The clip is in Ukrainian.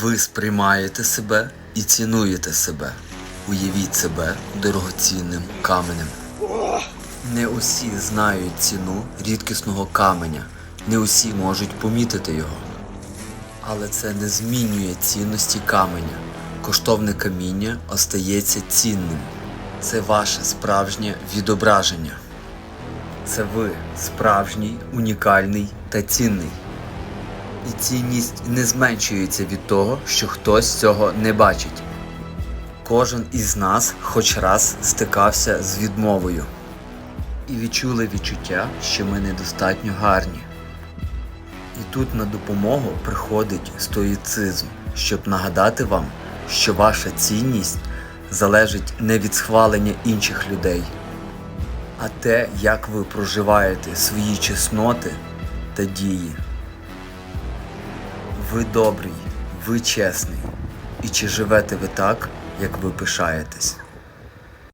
Ви сприймаєте себе і цінуєте себе. Уявіть себе дорогоцінним каменем. Не усі знають ціну рідкісного каменя, не усі можуть помітити його. Але це не змінює цінності каменя. Коштовне каміння остається цінним. Це ваше справжнє відображення. Це ви справжній, унікальний та цінний. І цінність не зменшується від того, що хтось цього не бачить. Кожен із нас хоч раз стикався з відмовою і відчули відчуття, що ми недостатньо гарні. І тут на допомогу приходить стоїцизм, щоб нагадати вам, що ваша цінність залежить не від схвалення інших людей, а те, як ви проживаєте свої чесноти та дії. Ви добрий, ви чесний. І чи живете ви так, як ви пишаєтесь?